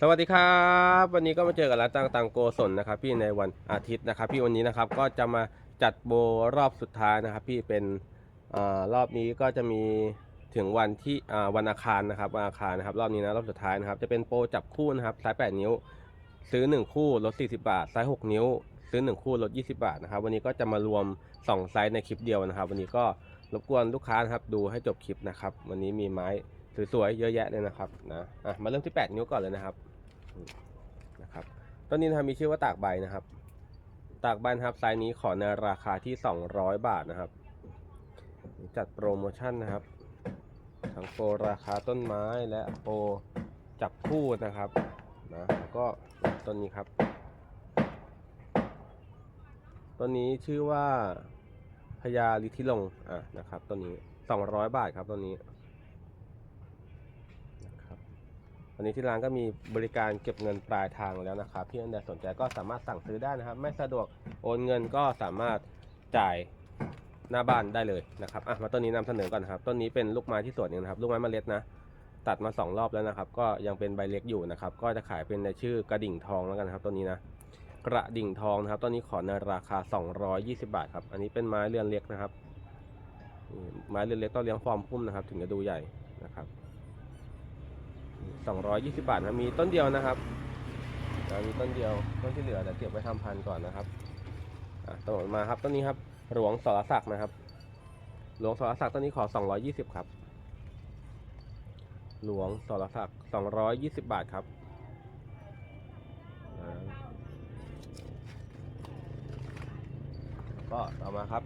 สวัสดีครับ วันนี้ก็มาเจอกับร้านตังตังโกศลนะครับ พี่ในวันอาทิตย์นะครับ พี่วันนี้นะครับก็จะมาจัดโบรอบสุดท้ายนะครับ พี่เป็นอรอบนี้ก็จะมีถึงวันที่วันอาคารนะครับวันอาคารนะครับรอบนี้นะรอบสุดท้ายนะครับ จะเป็นโปรจับคู่นะครับไซส์8นิ้ว ซื้อ 1 คู่ลด 40 บาทไซส์6นิ้ว ซื้อ 1 คู่ลด 20 บาทนะครับ วันนี้ก็จะมารวม 2 ไซส์ในคลิปเดียวนะครับ วันนี้ก็รบกวนลูกค้านะครับดูให้จบคลิปนะครับ วันนี้มีไม้ สวยๆเยอะแยะเลยนะครับนะอะมาเริ่มที่ 8 นิ้วก่อนเลยนะครับนะครับต้นนี้นะครับมีชื่อว่าตากใบนะครับ ตากใบนะครับไซส์นี้ขอในราคาที่ 200 บาทนะครับ จัดโปรโมชั่นนะครับทั้งโปรราคาต้นไม้และโปรจับคู่นะครับนะแล้วก็ต้นนี้ครับต้นนี้ชื่อว่าพญาลิทิลงอะนะครับต้นนี้ 200 บาทครับต้นนี้นะครับ วันนี้ที่ร้านก็มีบริการเก็บเงินปลายทางแล้วนะครับพี่อันใดสนใจก็สามารถสั่งซื้อได้นะครับ ไม่สะดวกโอนเงินก็สามารถจ่ายหน้าบ้านได้เลยนะครับอะมาต้นนี้นำเสนอก่อนนะครับต้นนี้เป็นลูกไม้ที่สวนเองนะครับลูกไม้เมล็ดนะตัดมาสองรอบแล้วนะครับ ก็ยังเป็นใบเล็กอยู่นะครับ ก็จะขายเป็นในชื่อกระดิ่งทองแล้วกันครับต้นนี้นะกระดิ่งทองนะครับต้นนี้ขอในราคา 220 บาทครับอันนี้เป็นไม้เรือนเล็กนะครับไม้เรือนเล็กต้องเลี้ยงฟอร์มพุ่มนะครับ ถึงจะดูใหญ่นะครับ 220 บาทนะมีต้นเดียวนะครับมีต้นเดียวต้นที่เหลือเดี๋ยวเก็บไว้ทำพันธุ์ก่อนนะครับต้นต่อมาครับต้นนี้ครับหลวงสรศักดิ์นะครับ หลวงสรศักดิ์ต้นนี้ขอ 220 ครับ หลวงสรศักดิ์220 บาทครับก็ต่อมาครับ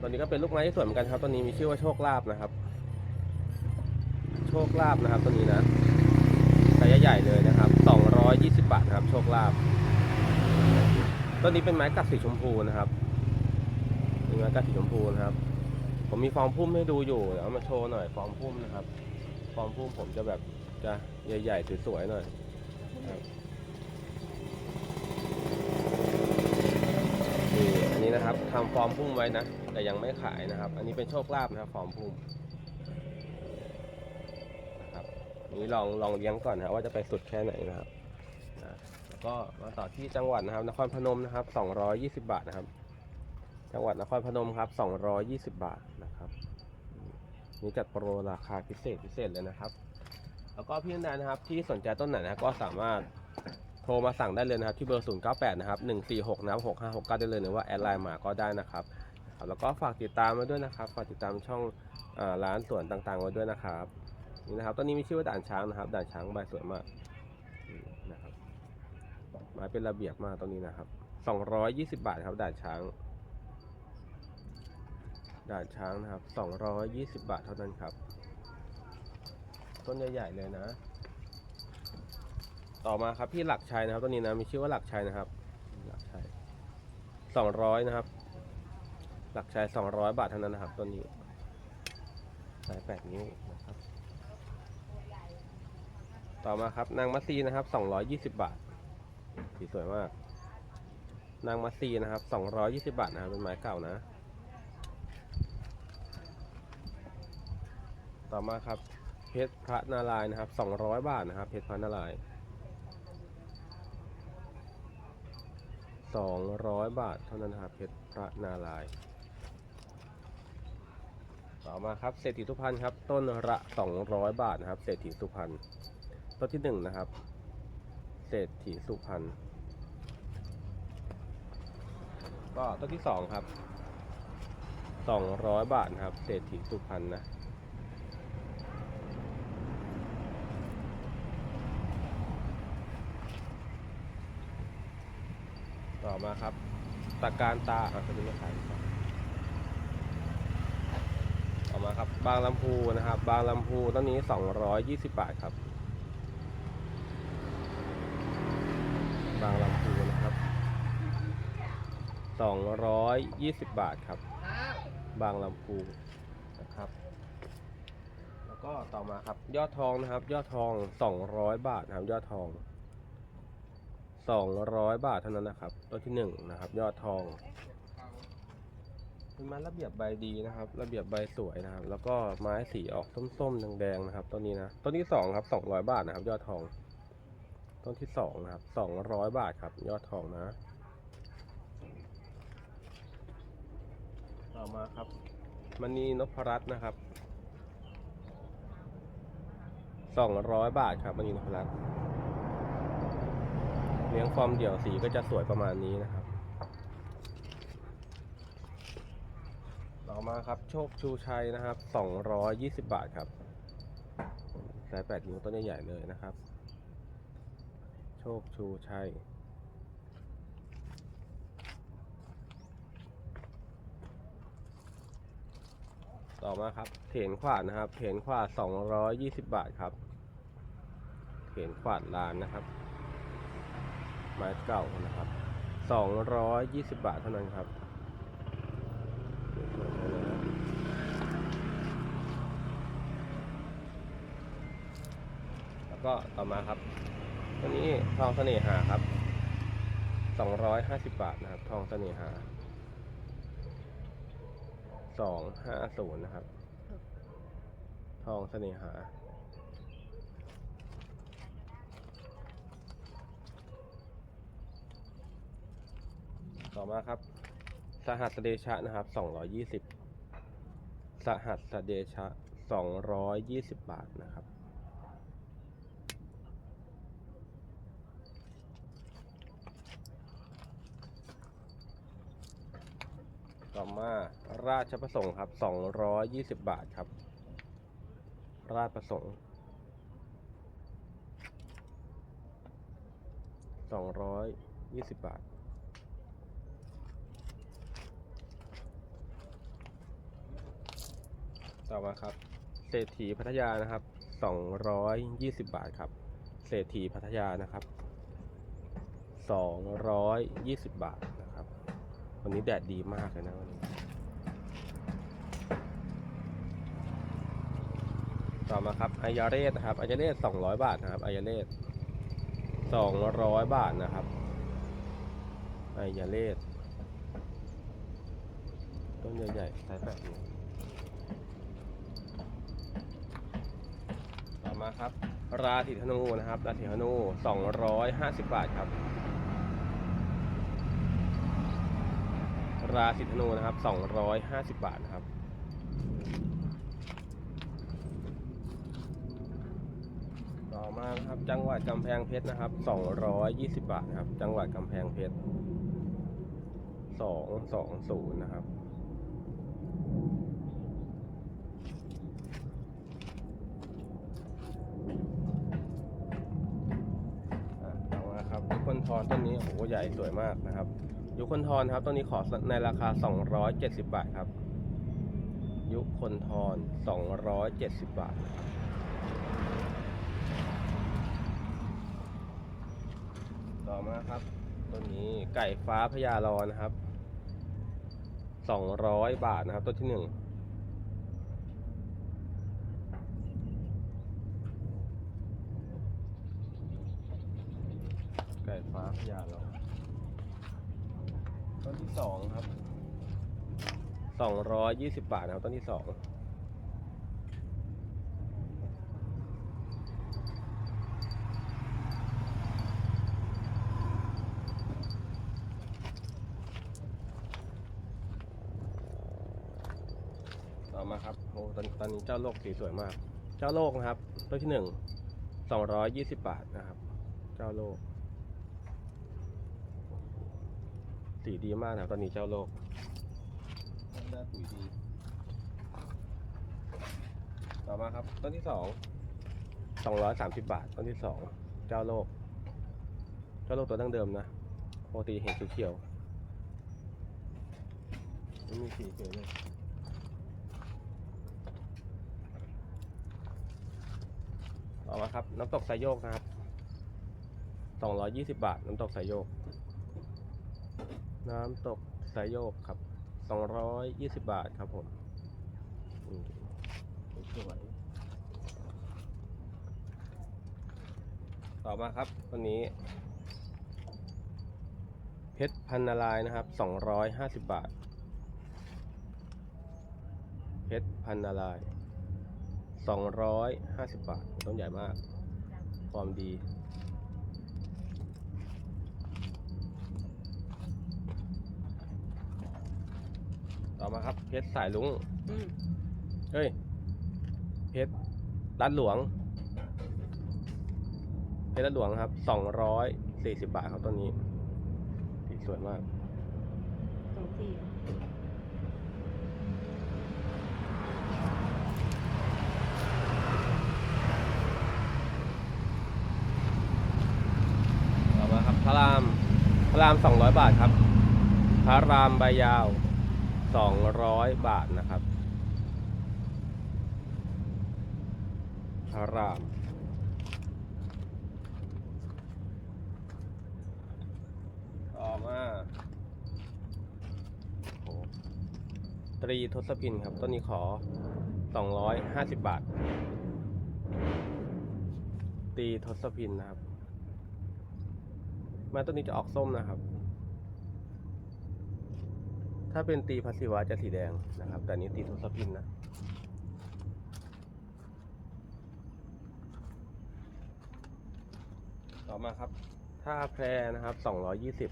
ตัวนี้ก็เป็นลูกไม้ที่สวยเหมือนกันครับตัวนี้มีชื่อว่าโชคลาภนะครับ โชคลาภนะครับตัวนี้นะ ใหญ่เลยนะครับ 220 บาทนะครับ โชคลาภต้นนี้เป็นไม้กัดสีชมพูนะครับเป็นไม้กัดสีชมพูนะครับ ผมมีฟอร์มพุ่มให้ดูอยู่เดี๋ยวเอามาโชว์หน่อยฟอร์มพุ่มนะครับ ฟอร์มพุ่มผมจะแบบจะใหญ่ๆสวยๆหน่อยนี่อันนี้นะครับทำฟอร์มพุ่มไว้นะ แต่ยังไม่ขายนะครับ อันนี้เป็นโชคลาภนะครับฟอร์มพุ่ม นี้ลองลองเลี้ยงก่อนนะว่าจะไปสุดแค่ไหนนะครับนะแล้วก็มาต่อที่จังหวัดนะครับ นครพนมนะครับ 220 บาทนะครับ จังหวัดนครพนมครับ 220 บาทนะครับนี่จัดโปรราคาพิเศษพิเศษเลยนะครับ แล้วก็พี่นันนะครับที่สนใจต้นไหนนะก็สามารถโทรมาสั่งได้เลยนะครับที่เบอร์ 098 นะครับ 146นะ6569 ได้เลยหรือว่าแอดไลน์มาก็ได้นะครับแล้วก็ฝากติดตามไว้ด้วยนะครับ ฝากติดตามช่องอร้านสวนต่างๆไว้ด้วยนะครับ นี่นะครับต้นนี้มีชื่อว่าด่านช้างนะครับ ด่านช้างใบสวยมากนะครับไม้เป็นระเบียบมากต้นนี้นะครับ220บาทครับด่านช้าง ด่านช้างนะครับ220บาทเท่านั้นครับ ต้นใหญ่ๆเลยนะ ต่อมาครับพี่หลักชัยนะครับต้นนี้นะมีชื่อว่าหลักชัยนะครับ หลักชัยสองร้อยนะครับ หลักชัยสองร้อยบาทเท่านั้นนะครับต้นนี้สายแปดนิ้ว ต่อมาครับนางมัสซีนะครับสองร้อยยี่สิบบาทสีสวยมาก นางมัสซีนะครับสองร้อยยี่สิบาทนะครับเป็นไม้เก่านะ ต่อมาครับเพชรพระนารายนะครับสองร้อยบาทนะครับ เพชรพระนารายสองร้อยบาทเท่านั้นนะครับเพชรพระนารายต่อมาครับเศรษฐีสุพรรณครับ ต้นละสองร้อยบาทนะครับเศรษฐีสุพรรณ ต้นที่หนึ่งนะครับเศรษฐีสุพรรณก็ต้นที่สองครับสองร้อยบาทนะครับเศรษฐีสุพรรณนะต่อมาครับตะการตาอะตัวนี้ไม่ขายครับต่อมาครับ บางลำพูนะครับ บางลำพูต้นนี้ 220 บาทครับ บางลำพูนะครับ 220 บาทครับ บางลำพูนะครับ แล้วก็ต่อมาครับ ยอดทองนะครับ ยอดทอง 200 บาทนะครับ ยอดทอง 200 บาทเท่านั้นนะครับ ตัวที่หนึ่งนะครับ ยอดทองเป็นไม้ระเบียบใบดีนะครับ ระเบียบใบสวยนะครับ แล้วก็ไม้สีออกส้มๆแดงๆนะครับ ต้นนี้นะ ต้นที่สองครับ 200 บาทนะครับ ยอดทอง ต้นที่สองนะครับสองร้อยบาทครับ ยอดทองนะ ต่อมาครับมณีนพรัตน์นะครับสองร้อยบาทครับมณีนพรัตน์เลี้ยงฟอร์มเดี่ยวสีก็จะสวยประมาณนี้นะครับ ต่อมาครับโชคชูชัยนะครับสองร้อยยี่สิบบาทครับสายแปดนิ้วต้นใหญ่ๆเลยนะครับ ชคชูชัย ต่อมาครับ เถนขวาดนะครับ เถนขวาดสองร้อยยี่สิบบาทครับ เถนขวาดลานนะครับ ไม้เก่านะครับสองร้อยยี่สิบบาทเท่านั้นครับแล้วก็ต่อมาครับ ตัวนี้ทองเสน่หาครับสองร้อยห้าสิบบาทนะครับ ทองเสน่หาสองห้าศูนย์นะครับ ทองเสน่หา ต่อมาครับ สหัสเดชะนะครับสองร้อยยี่สิบสหัสเดชะสองร้อยยี่สิบบาทนะครับ ต่อมาราชประสงค์ครับสองร้อยยี่สิบบาทครับ ราชประสงค์สองร้อยยี่สิบบาท ต่อมาครับ เศรษฐีพัทยานะครับสองร้อยยี่สิบบาทครับ เศรษฐีพัทยานะครับสองร้อยยี่สิบบาท วันนี้แดดดีมากเลยนะวันนี้ ต่อมาครับอายาเรศนะครับอายาเรศสองร้อยบาทนะครับอายาเรศสองร้อยบาทนะครับอายาเรศต้นใหญ่ๆสายแปดนิ้ต่อมาครับ ราถิธนูนะครับ ราถิธนูสองร้อยห้าสิบบาทครับ ราศีธนูนะครับ250บาทนะครับ ต่อมาครับจังหวัดกำแพงเพชรนะครับ220บาทนะครับ จังหวัดกำแพงเพชร220นะครับต่อมาครับยุคนทอนต้นนี้โอ้โหใหญ่สวยมากนะครับ ยุคนทอนครับต้นนี้ขอในราคา 270 บาทครับ ยุคนทอน 270 บาทนะครับต่อมาครับต้นนี้ไก่ฟ้าพญารอนะครับ 200 บาทนะครับต้นที่หนึ่งไก่ฟ้าพญารอ นที่สองครับสองร้อยยี่สิบบาทนะครับต้นที่สองต่อมาครับโอ้ตอนตอนนี้เจ้าโลกสีสวยมาก เจ้าโลกนะครับต้นที่หนึ่งสองร้อยยี่สิบบาทนะครับ เจ้าโลก สีดีมากนะครับตอนนี้เจ้าโลกได้ปุ๋ยดี ต่อมาครับ ต้นที่สองสองร้อยสามสิบบาท ต้นที่สองเจ้าโลก เจ้าโลกตัวดั้งเดิมนะปกติเห็นสีเขียวไม่มีสีเขียวเลยต่อมาครับ น้ำตกสายโยกนะครับสองร้อยยี่สิบบาท น้ำตกสายโยก น้ำตกสายโยกครับสองร้อยยี่สิบบาทครับผมอืมสวยต่อมาครับวันนี้ เพชรพันนารายนะครับสองร้อยห้าสิบบาท เพชรพันนารายสองร้อยห้าสิบบาท ต้นใหญ่มาก ความดี ต่อมาครับเพชรสายลุงอืมเฮ้ยเพชรรัดหลวงเพชรรัดหลวงครับสองร้อยสี่สิบบาทครับต้นนี้สีสวยมาก สองสี่ต่อมาครับพระรามพระรามสองร้อยบาทครับ พระรามใบยาว สองร้อยบาทนะครับพระราม ต่อมาโอ้ตรีทศพินครับ ต้นนี้ขอสองร้อยห้าสิบบาท ตีทศพินนะครับม้ต้นนี้จะออกส้มนะครับ ถ้าเป็นตีพัสิวะจะสีแดงนะครับ แต่นี้ตีทศพินนะต่อมาครับท่าแพรนะครับสองร้อยี่สิบ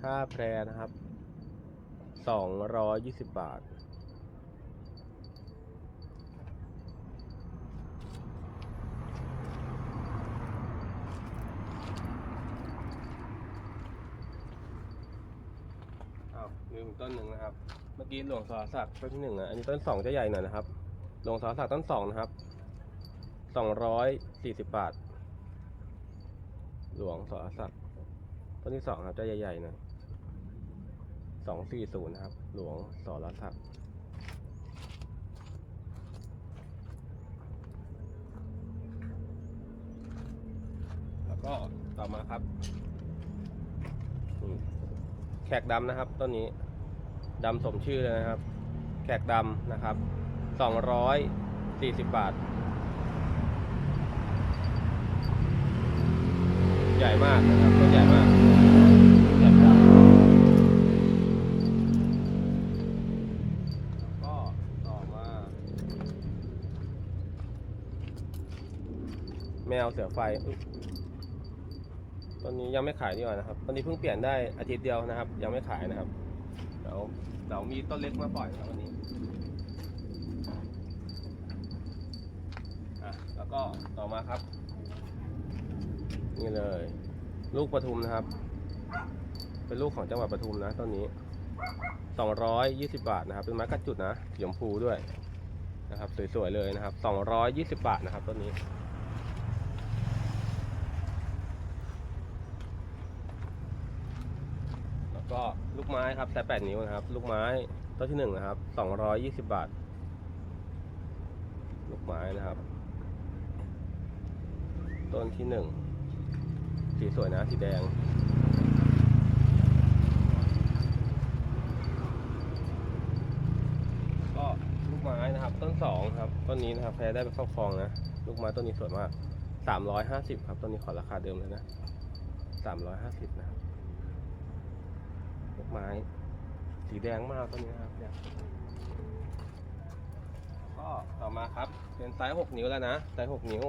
ท่าแพรนะครับสองร้อยี่สิบบาท อ้าวลืมต้นหนึ่งนะครับ เมื่อกี้หลวงสอศักต้นที่หนึ่งอะอันนี้ต้นสองจะใหญ่หน่อยนะครับ หลวงสอศักต้นสองนะครับสองร้อยสี่สิบบาท หลวงสอศักต้นที่สองครับจะใหญ่ๆหน่อยสองสี่ศูนย์นะครับ หลวงสอศักดิ์แล้วก็ต่อมาครับแขกดำนะครับต้นนี้ ดำสมชื่อเลยนะครับ แขกดำนะครับสองร้อยสี่สิบบาท ใหญ่มากนะครับต้นใหญ่มากแขกดำก็ต่อมา แมวเสือไฟตอนนี้ยังไม่ขายดีกว่านะครับ ตอนนี้เพิ่งเปลี่ยนได้อาทิตย์เดียวนะครับ ยังไม่ขายนะครับ เดี๋ยวเดี๋ยวมีต้นเล็กมาปล่อยครับวันนี้อะแล้วก็ต่อมาครับ นี่เลย ลูกปทุมนะครับ เป็นลูกของจังหวัดปทุมนะต้นนี้220บาทนะครับ เป็นไม้กัดจุดนะสีชมพูด้วยนะครับ สวยๆเลยนะครับ220บาทนะครับต้นนี้ แล้ว ก็ลูกไม้ครับแต่8นิ้วนะครับ ลูกไม้ต้นที่หนึ่งนะครับ220บาท ลูกไม้นะครับ ต้นที่หนึ่งสีสวยนะสีแดงก็ลูกไม้นะครับ ต้นสองครับต้นนี้นะครับแพ้ได้ไปครอบครองนะลูกไม้ต้นนี้สวยมาก350ครับต้นนี้ขอราคาเดิมเลยนะ350นะครับ ไม้ สีแดงมากต้นนี้นะครับเนี่ยก็ต่อมาครับ เป็นไซส์6นิ้วแล้วนะไซส์6นิ้ว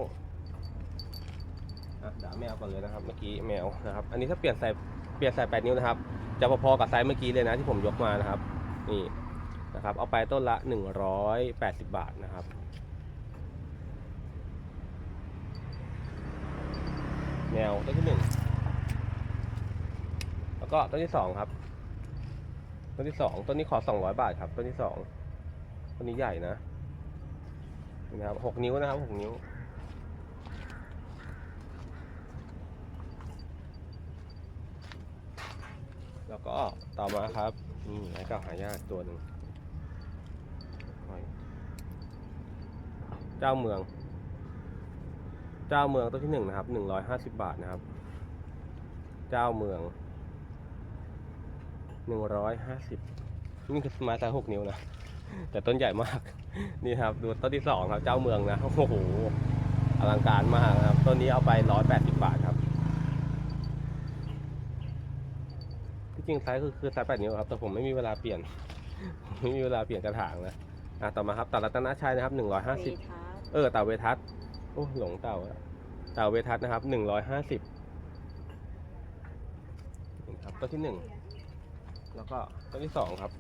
อะด่าแมวก่อนเลยนะครับ เมื่อกี้แมวนะครับ อันนี้ถ้าเปลี่ยนใส่เปลี่ยนใส่8นิ้วนะครับ จะพอๆกับไซส์เมื่อกี้เลยนะที่ผมยกมานะครับ นี่นะครับ เอาไปต้นละ180บาทนะครับแมวต้นที่หนึ่งแล้วก็ต้นที่สองครับ ต้นที่สองต้นนี้ขอสองร้อยบาทครับ ต้นที่สองต้นนี้ใหญ่นะนะครับหกนิ้วนะครับหกนิ้ว แล้วก็ต่อมาครับนี่ไม้เก่าหายากตัวหนึ่งเจ้าเมือง เจ้าเมืองต้นที่หนึ่งนะครับหนึ่งร้อยห้าสิบบาทนะครับ เจ้าเมือง หนึ่งร้อยห้าสิบนี่คือไม้ไซส์หกนิ้วนะ แต่ต้นใหญ่มาก นี่ครับ ดูต้นที่สองครับ เจ้าเมืองนะ โอ้โห อลังการมากนะครับ ต้นนี้เอาไปร้อยแปดสิบบาทครับ ที่จริงไซส์คือคือไซส์แปดนิ้วครับ แต่ผมไม่มีเวลาเปลี่ยน ไม่มีเวลาเปลี่ยนกระถางนะ อะ ต่อมาครับตารัตนชัยนะครับหนึ่งร้อยห้าสิบเวทาสเออเต่าเวทัสโอ้ หลงเต่าอะเต่าเวทัสนะครับหนึ่งร้อยห้าสิบครับต้นที่หนึ่ง แล้วก็ต้นที่สองครับ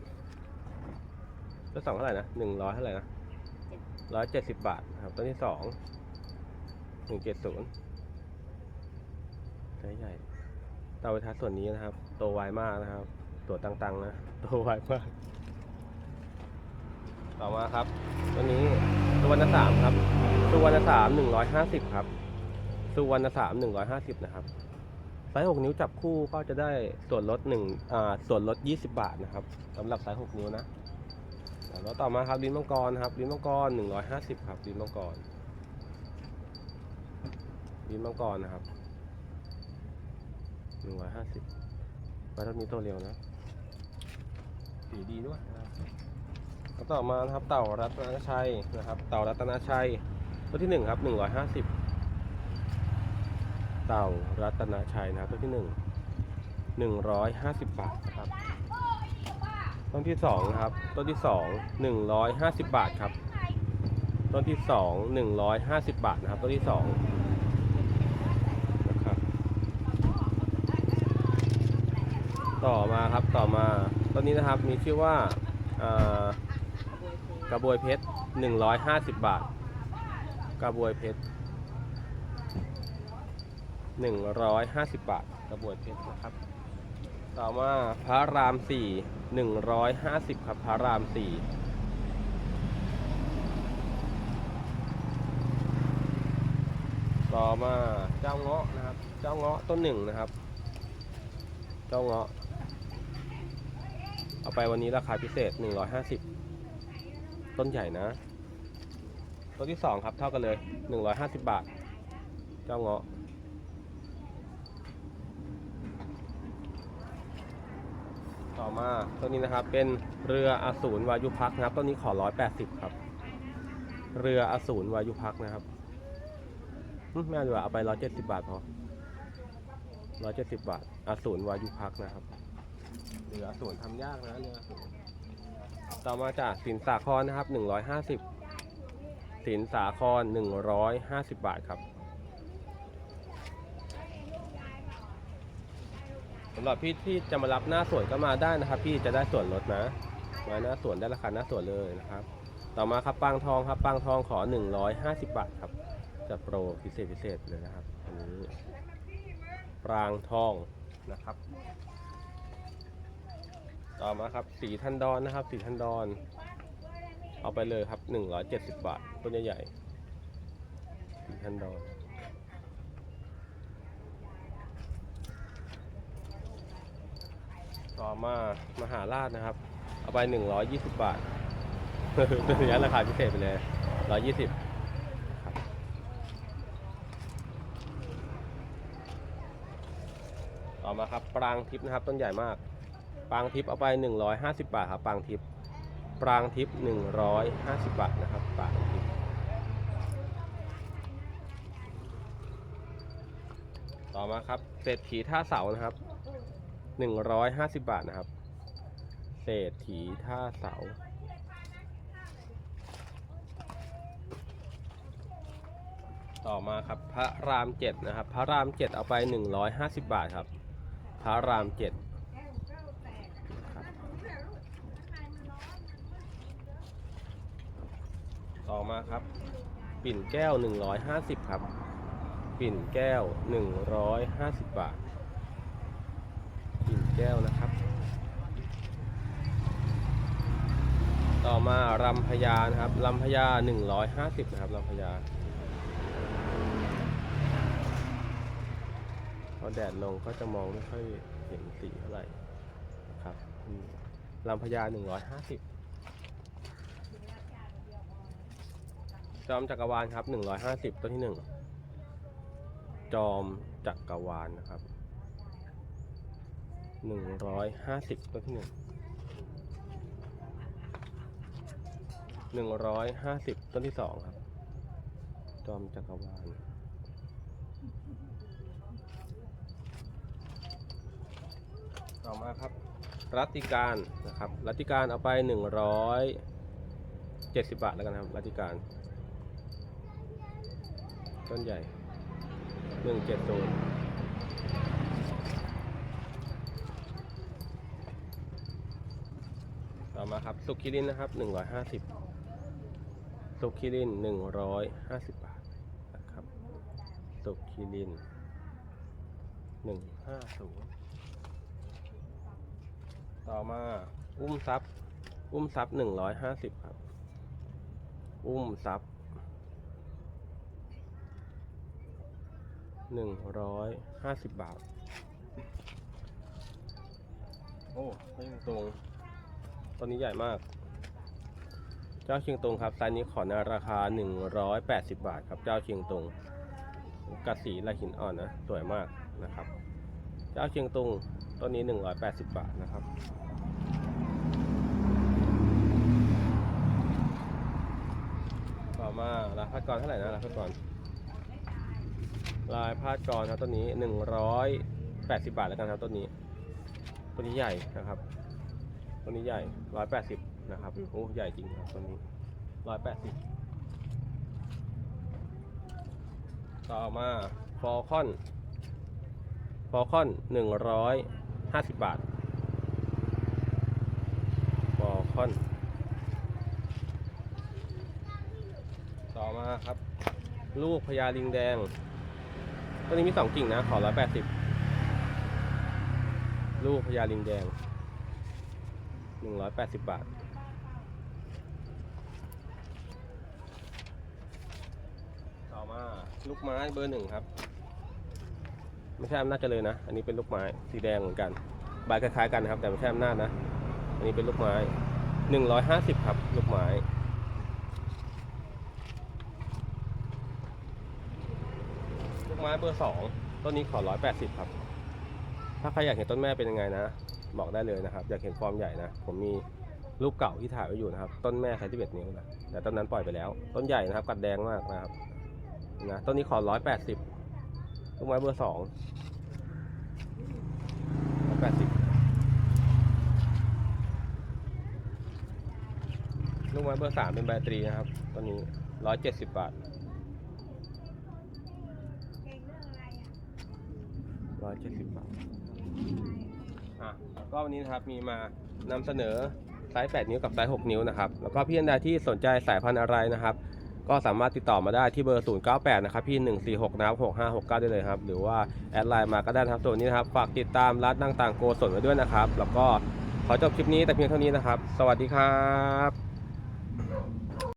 ต้นสองเท่าไหร่นะหนึ่งร้อยเท่าไหร่นะร้อยเจ็ดสิบบาทนะครับต้นที่สองหนึ่งเจ็ดศูนย์ไซส์ใหญ่เตาไวทัสส่วนนี้นะครับ โตไวมากนะครับ ตัวตังๆนะ โตไวมาก ต่อมาครับ ตัวนี้สุวรรณสามครับ สุวรรณสามหนึ่งร้อยห้าสิบครับ สุวรรณสามหนึ่งร้อยห้าสิบนะครับไซ ส์6นิ้วจับคู่ก็จะได้ส่วนลด1อ่าส่วนลด 20 บาทนะครับสำหรับสายห6นิ้วนะแล้วต่อมาครับลิ้นมังกรครับลิ้นมังกร 150 ครับลิ้นมังกรลิ้นมังกรนะครับ 150มาเท่านี้ตัวเร็วนะสีดีด้วยแล้วต่อมาครับเต่ารัตนชัยนะครับ เต่ารัตนชัยตัวที่1ครับ150 เต่ารัตนชัยนะครับต้นที่หนึ่งหนึ่งร้อยห้าสิบบาทนะครับต้นที่สองนะครับ ต้นที่สองหนึ่งร้อยห้าสิบบาทครับ ต้นที่สองหนึ่งร้อยห้าสิบบาทนะครับ ต้นที่สองนะครับต่อมาครับต่อมาต้นนี้นะครับมีชื่อว่าอ่ากระบวยเพชรหนึ่งร้อยห้าสิบบาท กระบวยเพชร หนึ่งร้อยห้าสิบบาท กระบวยเพชรนะครับ ต่อมาพระรามสี่หนึ่งร้อยห้าสิบครับพระรามสี่ต่อมาเจ้าเงาะนะครับ เจ้าเงาะต้นหนึ่งนะครับ เจ้าเงาะ เอาไปวันนี้ราคาพิเศษหนึ่งร้อยห้าสิบต้นใหญ่นะ ต้นที่สองครับเท่ากันเลยหนึ่งร้อยห้าสิบบาท เจ้าเงาะ ต่อมาตัวนี้นะครับเป็นเรืออสูรวายุพักนะครับต้นนี้ขอร้อยแปดสิบครับ เรืออสูรวายุพักนะครับอืมไม่เอาดีกว่าเอาไปร้อยเจ็ดสิบบาทพอร้อยเจ็ดสิบบาทอสูรวายุพักนะครับเรืออสูรทำยากนะเรืออสูรต่อมาจากสินสาครนะครับหนึ่งร้อยห้าสิบสินสาครหนึ่งร้อยห้าสิบบาทครับ สำหรับพี่ที่จะมารับหน้าสวนก็มาได้นะครับ พี่จะได้ส่วนลดนะ มาหน้าสวนได้ราคาหน้าสวนเลยนะครับ ต่อมาครับปางทองครับปางทองขอ 150 บาทครับจะโปรพิเศษพิเศษเลยนะครับอันนี้ปรางทองนะครับ ต่อมาครับสีทันดอนนะครับ สีทันดอน เอาไปเลยครับ 170 บาทต้นใหญ่ๆสีทันดอน ต่อมามหาราชนะครับ เอาไป 120 บาทตัวนี้ราคาพิเศษไปเลย 120ต่อมาครับปรางทิพย์นะครับต้นใหญ่มาก ปรางทิพย์เอาไป 150 บาทครับปรางทิพย์ปรางทิพย์150 บาทนะครับปรางทิพย์ต่อมาครับเศรษฐีท่าเสานะครับ หนึ่งร้อยห้าสิบบาทนะครับเศรษฐีท่าเสาต่อมาครับพระรามเจ็ดนะครับ พระรามเจ็ดเอาไปหนึ่งร้อยห้าสิบบาทครับ พระรามเจ็ดต่อมาครับ ปิ่นแก้วหนึ่งร้อยห้าสิบครับ ปิ่นแก้วหนึ่งร้อยห้าสิบบาท แก้วนะครับ ต่อมารำพญานะครับลำพญา150 นะครับลำพญาพอแดดลงก็จะมองไม่ค่อยเห็นสีเท่าไหร่นะครับลำพญา 150 จอมจักรวาลครับ 150 ตัวที่ 1 จอมจักรวาลนะครับ หนึ่งร้อยห้าสิบตัวที่หนึ่งหนึ่งร้อยห้าสิบต้นที่สองครับ จอมจักรวาลต่อมาครับ รัติการนะครับ รัติการเอาไปหนึ่งร้อยเจ็ดสิบบาทแล้วกันครับ รัตติการ ต้นใหญ่หนึ่งเจ็ดศูนย์ ต่อ มาครับ สุขิรินนะครับหนึ่งร้อยห้าสิบสุขิรินหนึ่งร้อยห้าสิบบาทนะครับ สุขิรินหนึ่งห้าศูนย์ต่อมาอุ้มซับอุ้มซับหนึ่งร้อยห้าสิบครับ อุ้มซับหนึ่งร้อยห้าสิบบาท โอ้ไม่ตรง ตัวนี้ใหญ่มาก เจ้าเชียงตงครับไซส์นี้ขอในราคา 180 บาทครับ เจ้าเชียงตงกัดสีลายหินอ่อนนะ สวยมากนะครับ เจ้าเชียงตงต้นนี้ 180 บาทนะครับต่อมาลายพาดกรเท่าไหร่นะลายพาดกรลายพาดกรครับต้นนี้ 180 บาทแล้วกันครับต้นนี้ต้นนี้ใหญ่นะครับ ต้นนี้ใหญ่ร้อยแปดสิบนะครับโอ้ใหญ่จริงครับต้นนี้ร้อยแปดสิบต่อมาฟอลคอนฟอลคอนหนึ่งร้อยห้าสิบบาทฟอลคอนต่อมาครับ ลูกพญาลิงแดงต้นนี้มีสองกิ่งนะ ขอร้อยแปดสิบลูกพญาลิงแดง 180บาท ต่อมาลูกไม้เบอร์หนึ่งครับ ไม่ใช่อำนาจเจริญนะ อันนี้เป็นลูกไม้สีแดงเหมือนกัน ใบคล้ายๆกันนะครับ แต่ไม่ใช่อำนาจนะ อันนี้เป็นลูกไม้150ครับ ลูกไม้ลูกไม้เบอร์สองต้นนี้ขอ180ครับ ถ้าใครอยากเห็นต้นแม่เป็นยังไงนะ บอกได้เลยนะครับ อยากเห็นฟอร์มใหญ่นะ ผมมีรูปเก่าที่ถ่ายไว้อยู่นะครับ ต้นแม่ใช้ที่เบ็ดนิ้วนะ แต่ต้นนั้นปล่อยไปแล้ว ต้นใหญ่นะครับ กัดแดงมากนะครับ นะ ต้นนี้ขอร้อยแปดสิบลูกไม้เบอร์สองร้อยแปดสิบลูกไม้เบอร์สามเป็นแบตเตอรี่นะครับ ต้นนี้ร้อยเจ็ดสิบบาทร้อยเจ็ดสิบ อะก็วันนี้นะครับมีมานำเสนอไซส์ 8 นิ้วกับไซส์ 6 นิ้วนะครับ แล้วก็พี่อันใดที่สนใจสายพันธุ์อะไรนะครับ ก็สามารถติดต่อมาได้ที่เบอร์ 098 นะครับ พี่ 146 นะครับ 6569 ได้เลยครับ หรือว่าแอดไลน์มาก็ได้นะครับส่วนนี้นะครับ ฝากติดตามร้านต่างๆโกสนไว้ด้วยนะครับ แล้วก็ขอจบคลิปนี้แต่เพียงเท่านี้นะครับ สวัสดีครับ